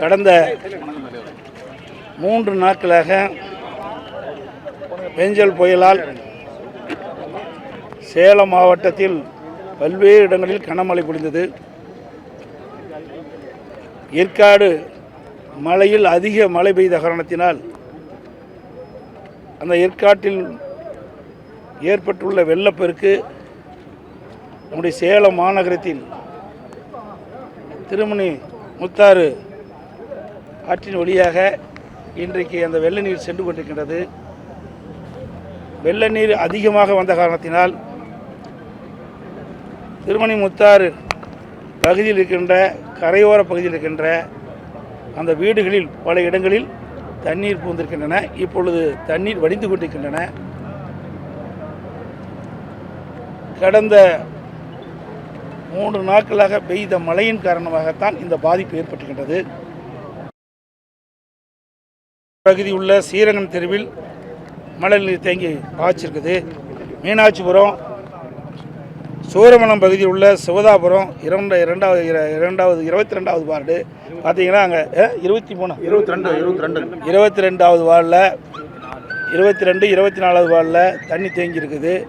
கடந்த மூன்று நாட்களாக பெஞ்சல் புயலால் சேலம் மாவட்டத்தில் பல்வேறு இடங்களில் கனமழை பொழிந்தது. ஏற்காடு மழையில் அதிக மழை பெய்த காரணத்தினால் அந்த ஏற்காட்டில் ஏற்பட்டுள்ள வெள்ளப்பெருக்கு நம்முடைய சேலம் மாநகரத்தில் திருமணி முத்தாறு ஆற்றின் வழியாக இன்றைக்கு அந்த வெள்ள நீர் சென்று கொண்டிருக்கின்றது. வெள்ள நீர் அதிகமாக வந்த காரணத்தினால் திருமணி முத்தாறு பகுதியில் இருக்கின்ற கரையோர பகுதியில் இருக்கின்ற அந்த வீடுகளில் பல இடங்களில் தண்ணீர் பூந்திருக்கின்றன இப்பொழுது தண்ணீர் வடிந்து கொண்டிருக்கின்றன. கடந்த மூன்று நாட்களாக பெய்த மழையின் காரணமாகத்தான் இந்த பாதிப்பு ஏற்பட்டுகின்றது பகுதி உள்ள ஸ்ரீரங்கம் தெருவில் மழை நீர் தேங்கி பாய்ச்சிருக்குது. மீனாட்சிபுரம் சூரமணம் பகுதியில் உள்ள சிவதாபுரம் இரண்டு இரண்டாவது இர- இரண்டாவது இருபத்தி ரெண்டாவது வார்டு. பார்த்தீங்கன்னா அங்கே இருபத்தி மூணு? இருபத்தி ரெண்டு இருபத்தி ரெண்டு இருபத்தி ரெண்டாவது வார்டில் இருபத்தி ரெண்டு இருபத்தி நாலாவது வார்டில் தண்ணி தேங்கி இருக்குது.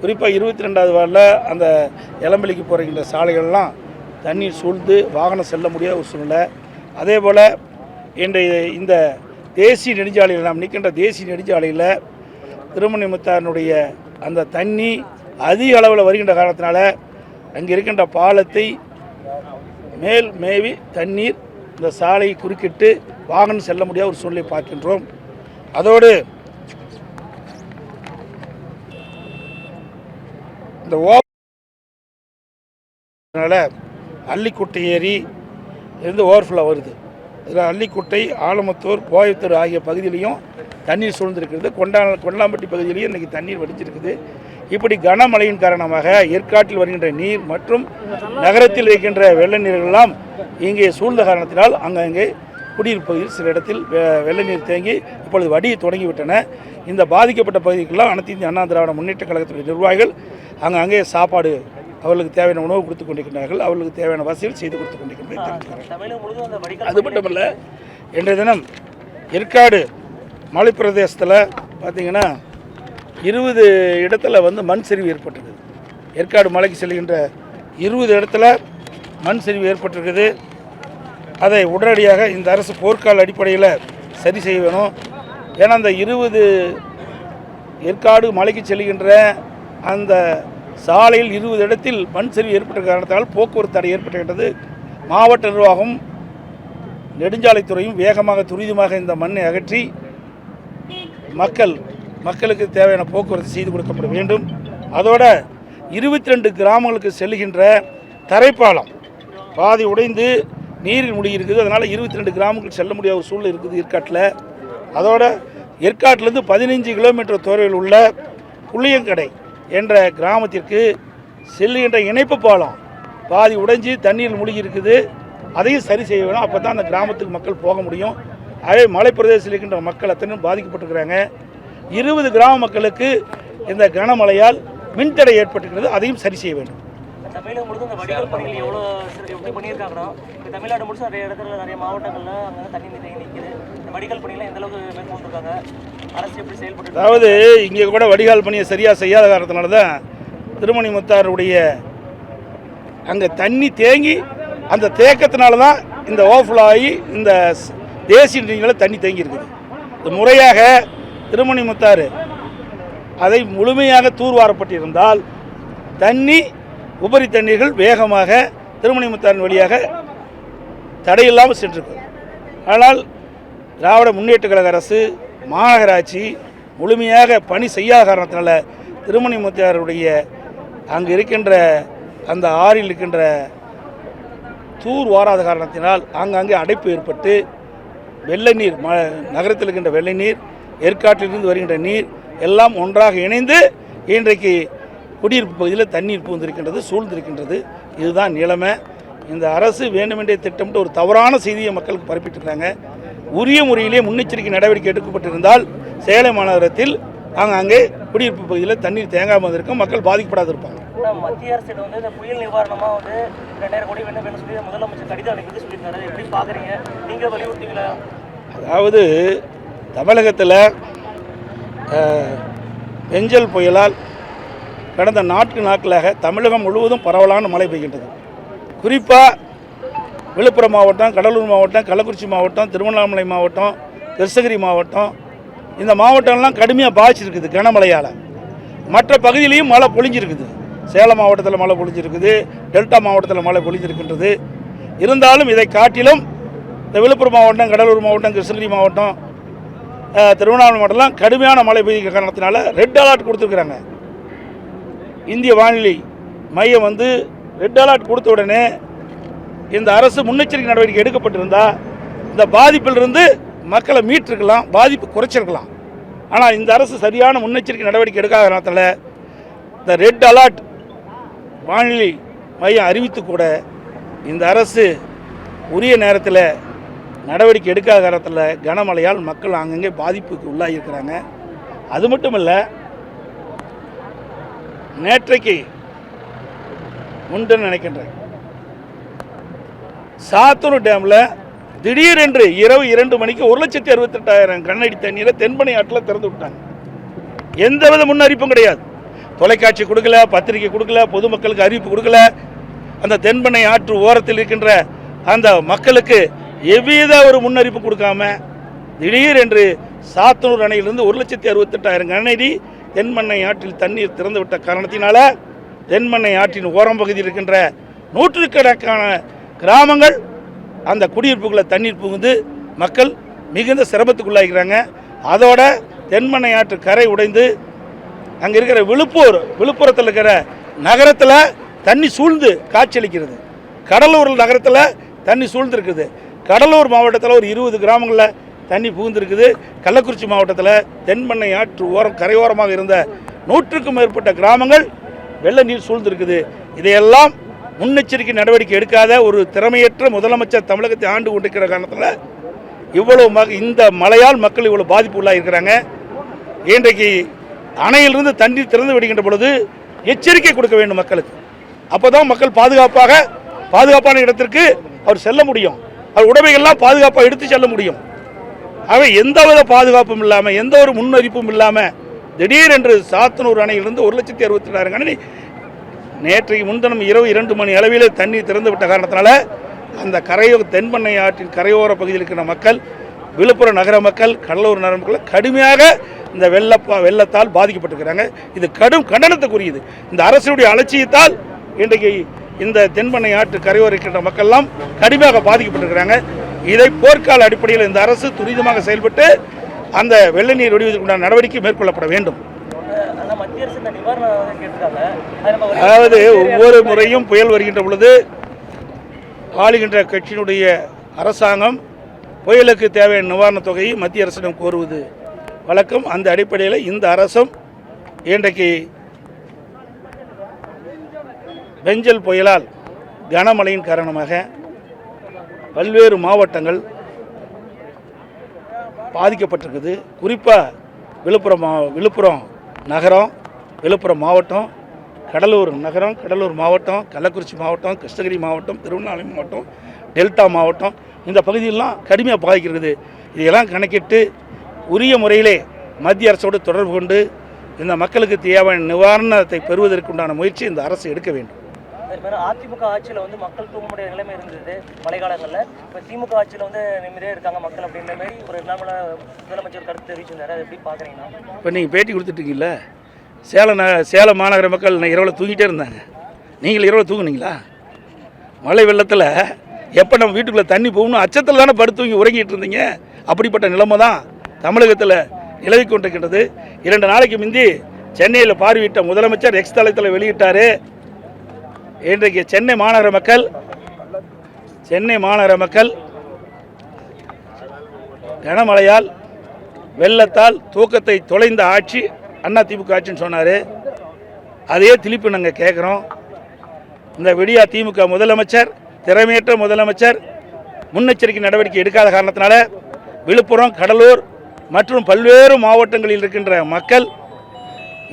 குறிப்பாக இருபத்தி ரெண்டாவது வார்டில் அந்த இளம்பலிக்கு போகிற சாலைகள்லாம் தண்ணீர் சூழ்ந்து வாகனம் செல்ல முடியாத ஒரு சூழ்நிலை. அதே போல் இன்றைய இந்த தேசிய நெடுஞ்சாலையில் நாம் நிற்கின்ற தேசிய நெடுஞ்சாலையில் திருமணிமுத்தாரனுடைய அந்த தண்ணி அதிக அளவில் வருகின்ற காரணத்தினால அங்கே இருக்கின்ற பாலத்தை மேல் மேவி தண்ணீர் இந்த சாலையை குறுக்கிட்டு வாகனம் செல்ல முடியாத ஒரு சூழ்நிலை பார்க்கின்றோம். அதோடு இந்த ஓ அதனால் அள்ளிக்குட்டை ஏரி இருந்து ஓவர்ஃப்ளோ வருது. இதில் அள்ளிக்குட்டை ஆலமத்தூர் கோயத்தூர் ஆகிய பகுதியிலையும் தண்ணீர் சூழ்ந்திருக்கிறது. கொண்டா கொண்டாம்பட்டி பகுதியிலையும் இன்றைக்கி தண்ணீர் வடிஞ்சிருக்குது. இப்படி கனமழையின் காரணமாக ஏற்காட்டில் வருகின்ற நீர் மற்றும் நகரத்தில் இருக்கின்ற வெள்ள நீர்களெல்லாம் இங்கே சூழ்ந்த காரணத்தினால் அங்கங்கே குடியிருப்பு பகுதியில் சில இடத்தில் வெ- வெள்ள நீர் தேங்கி இப்பொழுது வடி தொடங்கிவிட்டன. இந்த பாதிக்கப்பட்ட பகுதிக்கெல்லாம் அனைத்து இந்திய அண்ணா திராவிட முன்னேற்ற கழகத்துடைய நிர்வாகிகள் அங்கே அங்கே சாப்பாடு அவர்களுக்கு தேவையான உணவு கொடுத்து கொண்டிருக்கிறார்கள். அவர்களுக்கு தேவையான வசதிகள் செய்து கொடுத்து வடிகால் அது மட்டுமல்ல இன்றைய தினம் ஏற்காடு மலைப்பிரதேசத்தில் பார்த்தீங்கன்னா இருபது இடத்துல வந்து மண் சரிவு ஏற்பட்டிருக்குது. ஏற்காடு மலைக்கு செல்கின்ற இருபது இடத்துல மண் சரிவு ஏற்பட்டிருக்குது. அதை உடனடியாக இந்த அரசு போர்க்கால அடிப்படையில் சரி செய்ய வேணும். ஏன்னா அந்த இருபது ஏற்காடு மலைக்கு செல்கின்ற அந்த சாலையில் இருபது இடத்தில் மண் சரிவு ஏற்பட்ட காரணத்தால் போக்குவரத்து தடை ஏற்பட்டுகின்றது மாவட்ட நிர்வாகம் நெடுஞ்சாலைத்துறையும் வேகமாக துரிதமாக இந்த மண்ணை அகற்றி மக்கள் மக்களுக்கு தேவையான போக்குவரத்து செய்து கொடுக்கப்பட வேண்டும். அதோட இருபத்தி ரெண்டு கிராமங்களுக்கு செல்கின்ற தரைப்பாலம் பாதி உடைந்து நீரில் முடி இருக்குது அதனால் இருபத்தி ரெண்டு கிராமங்களுக்கு செல்ல முடியாத ஒரு சூழ்நிலை இருக்குது ஏற்காட்டில். அதோட ஏற்காட்டிலேருந்து பதினஞ்சு கிலோமீட்டர் தொலைவில் உள்ள புளியங்கடை என்ற கிராமத்திற்கு செல்லுகின்ற இணைப்பு பாலம் பாதி உடைஞ்சு தண்ணீர் மூழ்கி இருக்குது. அதையும் சரி செய்ய வேணும். அப்போ தான் அந்த கிராமத்துக்கு மக்கள் போக முடியும். அதே மலைப்பிரதேசத்தில் இருக்கின்ற மக்கள் அத்தனையும் பாதிக்கப்பட்டிருக்கிறாங்க. இருபது கிராம மக்களுக்கு இந்த கனமழையால் மின்தடை ஏற்பட்டிருக்கிறது. அதையும் சரி செய்ய வேண்டும். தமிழகம் முழுக்க இந்த வடிகால் பணிகள் எவ்வளோ எப்படி பண்ணியிருக்காங்கன்னா இப்போ தமிழ்நாடு முழுசும் நிறைய இடத்துல நிறைய மாவட்டங்களில் அங்கே தண்ணி தேங்கி நிற்கிது இந்த வடிகால் பணிகளை எந்த அளவுக்கு மேற்கொண்டிருக்காங்க அரசு எப்படி செயல்பட்டு அதாவது இங்கே கூட வடிகால் பணியை சரியாக செய்யாத காரணத்தினால தான் திருமணி முத்தாருடைய அங்கே தண்ணி தேங்கி அந்த தேக்கத்தினால தான் இந்த ஓஃபுல் ஆகி இந்த தேசிய நீர்நிலையில் தண்ணி தேங்கி இருக்குது இது முறையாக திருமணி முத்தாறு அதை முழுமையாக தூர்வாரப்பட்டிருந்தால் தண்ணி உபரி தண்ணீர்கள் வேகமாக திருமணிமுத்தான் வழியாக தடையில்லாமல் சென்றிருக்கும். ஆனால் திராவிட முன்னேற்ற கழக அரசு மாநகராட்சி முழுமையாக பணி செய்யாத காரணத்தினால திருமணிமுத்தாருடைய அங்கு இருக்கின்ற அந்த ஆறில் இருக்கின்ற தூர் வாராத காரணத்தினால் ஆங்காங்கே அடைப்பு ஏற்பட்டு வெள்ளை நீர் ம நகரத்தில் இருக்கின்ற வெள்ளை நீர் ஏற்காட்டிலிருந்து வருகின்ற நீர் எல்லாம் ஒன்றாக இணைந்து இன்றைக்கு குடியிருப்பு பகுதியில் தண்ணீர் பூந்திருக்கின்றது சூழ்ந்திருக்கின்றது. இதுதான் நிலைமை. இந்த அரசு வேண்டுமென்றே திட்டமிட்டு ஒரு தவறான செய்தியை மக்களுக்கு பரப்பிட்டிருக்காங்க உரிய முறையிலே முன்னெச்சரிக்கை நடவடிக்கை எடுக்கப்பட்டிருந்தால் சேலம் மாநகரத்தில் ஆங்காங்கே குடியிருப்பு பகுதியில் தண்ணீர் தேங்காமல் இருக்கும் மக்கள் பாதிக்கப்படாது இருப்பாங்க மத்திய அரசு வந்து இந்த புயல் நிவாரணமா வந்து ரெண்டாயிரம் கோடி வேணும் வேணும்னு சொல்லி முதலமைச்சர் கடிதம் அனுப்பி சொல்லியிருக்காரு. எப்படி பாக்குறீங்க? நீங்க வலியுறுத்தீங்களா? அதாவது தமிழகத்தில் பெஞ்சல் புயலால் கடந்த நாட்கு நாட்களாக தமிழகம் முழுவதும் பரவலான மழை பெய்கின்றது. குறிப்பாக விழுப்புரம் மாவட்டம் கடலூர் மாவட்டம் கள்ளக்குறிச்சி மாவட்டம் திருவண்ணாமலை மாவட்டம் கிருஷ்ணகிரி மாவட்டம் இந்த மாவட்டம்லாம் கடுமையாக பாதிச்சிருக்குது கனமழையால். மற்ற பகுதியிலையும் மழை பொழிஞ்சிருக்குது. சேலம் மாவட்டத்தில் மழை பொழிஞ்சிருக்குது டெல்டா மாவட்டத்தில் மழை பொழிஞ்சிருக்கின்றது. இருந்தாலும் இதை காட்டிலும் இந்த விழுப்புரம் மாவட்டம் கடலூர் மாவட்டம் கிருஷ்ணகிரி மாவட்டம் திருவண்ணாமலை மாவட்டம்லாம் கடுமையான மழை பெய்ய காரணத்தினால ரெட் அலர்ட் கொடுத்துருக்குறாங்க. இந்திய வானிலை மையம் வந்து ரெட் அலர்ட் கொடுத்த உடனே இந்த அரசு முன்னெச்சரிக்கை நடவடிக்கை எடுக்கப்பட்டிருந்தால் இந்த பாதிப்பிலிருந்து மக்களை மீட்டிருக்கலாம் பாதிப்பு குறைச்சிருக்கலாம். ஆனால் இந்த அரசு சரியான முன்னெச்சரிக்கை நடவடிக்கை எடுக்காத நேரத்தில் இந்த ரெட் அலர்ட் வானிலை மையம் அறிவித்து கூட இந்த அரசு உரிய நேரத்தில் நடவடிக்கை எடுக்காத காரணத்தில் கனமழையால் மக்கள் அங்கங்கே பாதிப்புக்கு உள்ளாகியிருக்கிறாங்க அது மட்டும் இல்லை நேற்றைக்கு உண்டு நினைக்கின்றேன். சாத்தூர் டேமில் திடீரென்று இரவு இரண்டு மணிக்கு ஒரு லட்சத்தி அறுபத்தெட்டாயிரம் கண்ணடி தண்ணீரை தென்பனை ஆற்றில் திறந்து விட்டாங்க. எந்தவித முன்னறிப்பும் கிடையாது. தொலைக்காட்சி கொடுக்கல பத்திரிக்கை கொடுக்கல பொதுமக்களுக்கு அறிவிப்பு கொடுக்கல. அந்த தென்பனை ஆற்று ஓரத்தில் இருக்கின்ற அந்த மக்களுக்கு எவ்வித ஒரு முன்னறிப்பு கொடுக்காம திடீரென்று சாத்தனூர் அணையிலிருந்து ஒரு லட்சத்தி அறுபத்தெட்டாயிரம் கண்ணடி தென்மண்ணை ஆற்றில் தண்ணீர் திறந்து விட்ட காரணத்தினால தென்மண்ணை ஆற்றின் ஓரம் பகுதியில் இருக்கின்ற நூற்றுக்கணக்கான கிராமங்கள் அந்த குடியிருப்புகளை தண்ணீர் புகுந்து மக்கள் மிகுந்த சிரமத்துக்குள்ளாகிறாங்க. அதோட தென்மண்ணை ஆற்று கரை உடைந்து அங்கே இருக்கிற விழுப்பூர் விழுப்புரத்தில் இருக்கிற நகரத்தில் தண்ணி சூழ்ந்து காட்சியளிக்கிறது. கடலூர் நகரத்தில் தண்ணி சூழ்ந்துருக்குது. கடலூர் மாவட்டத்தில் ஒரு இருபது கிராமங்களில் தண்ணி புகுந்திருக்குது. கள்ளக்குறிச்சி மாவட்டத்தில் தென்மண்ணை ஆற்று ஓரம் கரையோரமாக இருந்த நூற்றுக்கும் மேற்பட்ட கிராமங்கள் வெள்ள நீர் சூழ்ந்திருக்குது. இதையெல்லாம் முன்னெச்சரிக்கை நடவடிக்கை எடுக்காத ஒரு திறமையற்ற முதலமைச்சர் தமிழகத்தை ஆண்டு கொண்டிருக்கிற காரணத்தில் இவ்வளவு ம இந்த மழையால் மக்கள் இவ்வளவு பாதிப்பு உள்ளாயிருக்கிறாங்க இன்றைக்கு அணையிலிருந்து தண்ணீர் திறந்து விடுகின்ற பொழுது எச்சரிக்கை கொடுக்க வேண்டும் மக்களுக்கு. அப்பதான் மக்கள் பாதுகாப்பாக பாதுகாப்பான இடத்திற்கு அவர் செல்ல முடியும். அவர் உடைமைகள்லாம் பாதுகாப்பாக எடுத்து செல்ல முடியும். அவை எந்தவித பாதுகாப்பும் இல்லாமல் எந்த ஒரு முன்னறிப்பும் இல்லாமல் திடீரென்று சாத்தனூர் அணையிலிருந்து ஒரு லட்சத்தி அறுபத்தி ரெண்டாயிரம் கணனி நேற்றைக்கு முன்தினம் இரவு இரண்டு மணி அளவில் தண்ணீர் திறந்து விட்ட காரணத்தினால அந்த கரையோ தென்பண்ணை ஆற்றின் கரையோர பகுதியில் இருக்கிற மக்கள் விழுப்புரம் நகர மக்கள் கடலூர் நகர மக்கள் கடுமையாக இந்த வெள்ளப்பா வெள்ளத்தால் பாதிக்கப்பட்டிருக்கிறாங்க. இது கடும் கண்டனத்துக்குரியது. இந்த அரசினுடைய அலட்சியத்தால் இன்றைக்கு இந்த தென்பண்ணை ஆற்று கரையோர இருக்கின்ற மக்கள்லாம் கடுமையாக பாதிக்கப்பட்டிருக்கிறாங்க. இதை போர்க்கால அடிப்படையில் இந்த அரசு துரிதமாக செயல்பட்டு அந்த வெள்ள நீர் வெடிவதற்குண்டான நடவடிக்கை மேற்கொள்ளப்பட வேண்டும். அதாவது ஒவ்வொரு முறையும் புயல் வருகின்ற பொழுது ஆளுகின்ற கட்சியினுடைய அரசாங்கம் புயலுக்கு தேவையான நிவாரணத் தொகையை மத்திய அரசிடம் கோருவது வழக்கம். அந்த அடிப்படையில் இந்த அரசும் இன்றைக்கு பெஞ்சல் புயலால் கனமழையின் காரணமாக பல்வேறு மாவட்டங்கள் பாதிக்கப்பட்டிருக்குது. குறிப்பாக விழுப்புரம் மா விழுப்புரம் நகரம் விழுப்புரம் மாவட்டம் கடலூர் நகரம் கடலூர் மாவட்டம் கள்ளக்குறிச்சி மாவட்டம் கிருஷ்ணகிரி மாவட்டம் திருவண்ணாமலை மாவட்டம் டெல்டா மாவட்டம் இந்த பகுதியெல்லாம் கடுமையாக பாதிக்கிறது இதையெல்லாம் கணக்கிட்டு உரிய முறையிலே மத்திய அரசோடு தொடர்பு கொண்டு இந்த மக்களுக்கு தேவையான நிவாரணத்தை பெறுவதற்குண்டான முயற்சி இந்த அரசு எடுக்க வேண்டும். அதுமாதிரி அதிமுக ஆட்சியில் வந்து மக்கள் தூங்க முடியாத நிலைமை இருந்தது மழைக்காலங்களில். இப்போ திமுக ஆட்சியில் வந்து நிம்மதியாக இருக்காங்க மக்கள் அப்படின்ற மாதிரி ஒரு நாமள முதலமைச்சர் கருத்து தெரிவிச்சிருந்தாரு. அதை எப்படி பார்க்குறீங்கன்னா இப்போ நீங்கள் பேட்டி கொடுத்துட்ருக்கீங்கள சேலம் ந சேலம் மாநகர மக்கள் நான் இரவில் தூங்கிட்டே இருந்தாங்க. நீங்கள் இரவில் தூங்குனீங்களா? மழை வெள்ளத்தில் எப்போ நம்ம வீட்டுக்குள்ளே தண்ணி போகணும் அச்சத்தில் தானே படுத்து தூங்கி உறங்கிட்டு இருந்தீங்க? அப்படிப்பட்ட நிலைமை தான் தமிழகத்தில் நிலவி கொண்டிருக்கின்றது. இரண்டு நாளைக்கு முந்தி சென்னையில் பார்வையிட்ட முதலமைச்சர் எக்ஸ் தளத்தில் வெளியிட்டார். இன்றைக்கு சென்னை மாநகர மக்கள் சென்னை மாநகர மக்கள் கனமழையால் வெள்ளத்தால் தூக்கத்தை தொலைந்த ஆட்சி அண்ணா திமுக ஆட்சின்னு சொன்னார். அதையே திருப்பி நாங்கள் கேட்குறோம் இந்த விடியா திமுக முதலமைச்சர் திறமையற்ற முதலமைச்சர் முன்னெச்சரிக்கை நடவடிக்கை எடுக்காத காரணத்தினால விழுப்புரம் கடலூர் மற்றும் பல்வேறு மாவட்டங்களில் இருக்கின்ற மக்கள்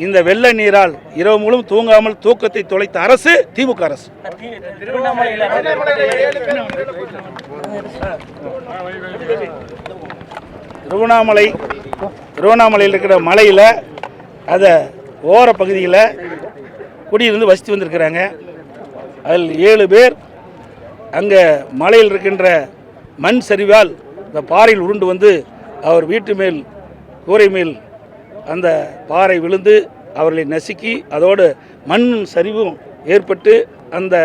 இந்த வெள்ள நீரால் இரவு முழுவதும் தூங்காமல் தூக்கத்தை தொலைத்த அரசு திமுக அரசு. திருவண்ணாமலை திருவண்ணாமலையில் இருக்கிற மலையில் அதை ஓர பகுதியில் குடியிருந்து வசித்து வந்திருக்கிறாங்க. அதில் ஏழு பேர் அங்கே மலையில் இருக்கின்ற மண் சரிவால் இந்த பாறையில் உருண்டு வந்து அவர் வீட்டு மேல் கூரை மேல் அந்த பாறை விழுந்து அவர்களை நசுக்கி அதோடு மண் சரிவும் ஏற்பட்டு அந்த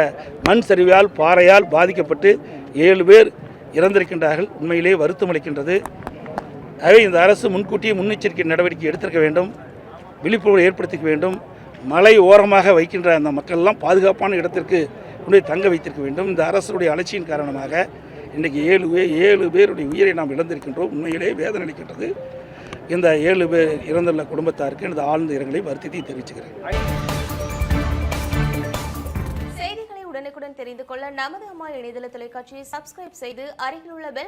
மண் சரிவால் பாறையால் பாதிக்கப்பட்டு ஏழு பேர் இறந்திருக்கின்றார்கள். உண்மையிலே வருத்தம் அளிக்கின்றது. ஆகவே இந்த அரசு முன்கூட்டியே முன்னெச்சரிக்கை நடவடிக்கை எடுத்திருக்க வேண்டும். விழிப்புணர்வு ஏற்படுத்திக்க வேண்டும். மலை ஓரமாக வைக்கின்ற அந்த மக்கள்லாம் பாதுகாப்பான இடத்திற்கு கொண்டு தங்க வைத்திருக்க வேண்டும். இந்த அரசுடைய அலட்சியின் காரணமாக இன்றைக்கு ஏழு பேர் ஏழு பேருடைய உயிரை நாம் இழந்திருக்கின்றோம். உண்மையிலே வேதனை அளிக்கின்றது. இந்த ஏழு பேர் இறந்துள்ள குடும்பத்தாருக்கு எனது ஆழ்ந்த இரங்கலை வருத்தத்தை தெரிவிச்சுக்கிறேன். செய்திகளை உடனுக்குடன் தெரிந்து கொள்ள நமது அம்மா இணையதள தொலைக்காட்சியை சப்ஸ்கிரைப் செய்து அருகில் உள்ள பெல்